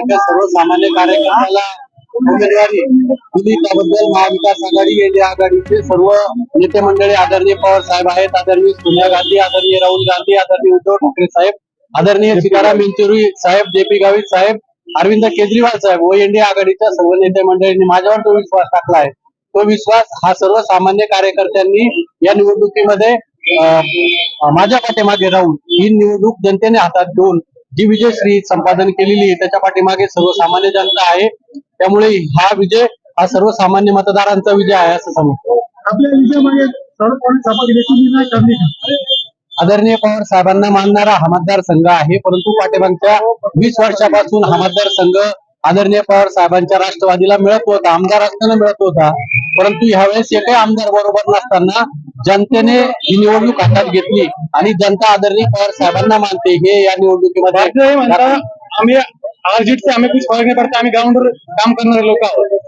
सारख्या सर्वसामान्य कार्यकर्त्याला उमेदवारी दिली. त्याबद्दल महाविकास आघाडी एनडीए आघाडीचे सर्व नेते मंडळी आदरणीय पवार साहेब आहेत आदरणीय सोनिया गांधी आदरणीय राहुल गांधी आदरणीय उद्धव ठाकरे साहेब आदरणीय सीताराम येंचुरी साहेब जे पी गावित साहेब अरविंद केजरीवाल साहेब व एनडीए आघाडीच्या सर्व नेते मंडळींनी माझ्यावर तो विश्वास टाकला आहे. तो विश्वास हा सर्वसामान्य कार्यकर्त्यांनी या निवडणुकीमध्ये माझ्या पाठीमागे राहून ही निवडणूक जनतेने हातात घेऊन जी विजयश्री संपादन केलेली आहे त्याच्या पाठीमागे सर्वसामान्य जनता आहे. त्यामुळे हा विजय हा सर्वसामान्य मतदारांचा विजय आहे असं समजतो. आपल्या? आदरणीय पवार साहेबांना मानणारा हा मतदारसंघ आहे परंतु पाठीमागच्या वीस वर्षापासून हा मतदारसंघ आदरणीय पवार साहेबांच्या राष्ट्रवादीला मिळत होता आमदार असताना मिळत होता. परंतु ह्यावेळेस एकही आमदार बरोबर नसताना जनतेने ही निवडणूक हातात घेतली आणि जनता आदरणीय पवार साहेबांना मानते हे या निवडणुकीमध्ये आम्ही हार आम्ही कुछ फरक नाही पडता आम्ही ग्राउंडवर काम करणारे लोक आहोत.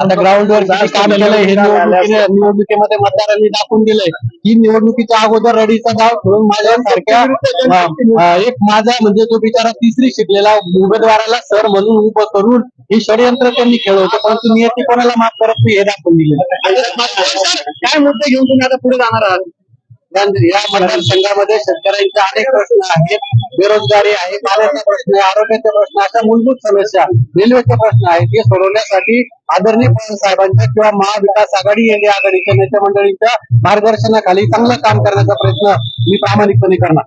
आता ग्राउंडवर काम केलंय हे निवडणुकीमध्ये मतदारांनी दाखवून दिलंय ही निवडणुकीच्या अगोदर रडीचा डाव खेळून माझ्या सारख्या एक माझा म्हणजे तो बिचारा तिसरी शिकलेला उमेदवाराला सर म्हणून उभं करून हे षडयंत्र त्यांनी खेळवतं परंतु नियती कोणाला माफ करत नाही हे दाखवून दिले काय मुद्दे घेऊन तुम्ही आता पुढे जाणार आहात? या मतदारसंघामध्ये शेतकऱ्यांचे अनेक प्रश्न आहेत. बेरोजगारी आहे पाण्याचा प्रश्न आहे आरोग्याचे प्रश्न अशा मूलभूत समस्या रेल्वेचे प्रश्न आहेत. हे सोडवण्यासाठी आदरणीय पवार साहेबांच्या किंवा महाविकास आघाडी एनडीए आघाडीच्या नेते मंडळींच्या मार्गदर्शनाखाली चांगलं काम करण्याचा प्रयत्न मी प्रामाणिकपणे करणार.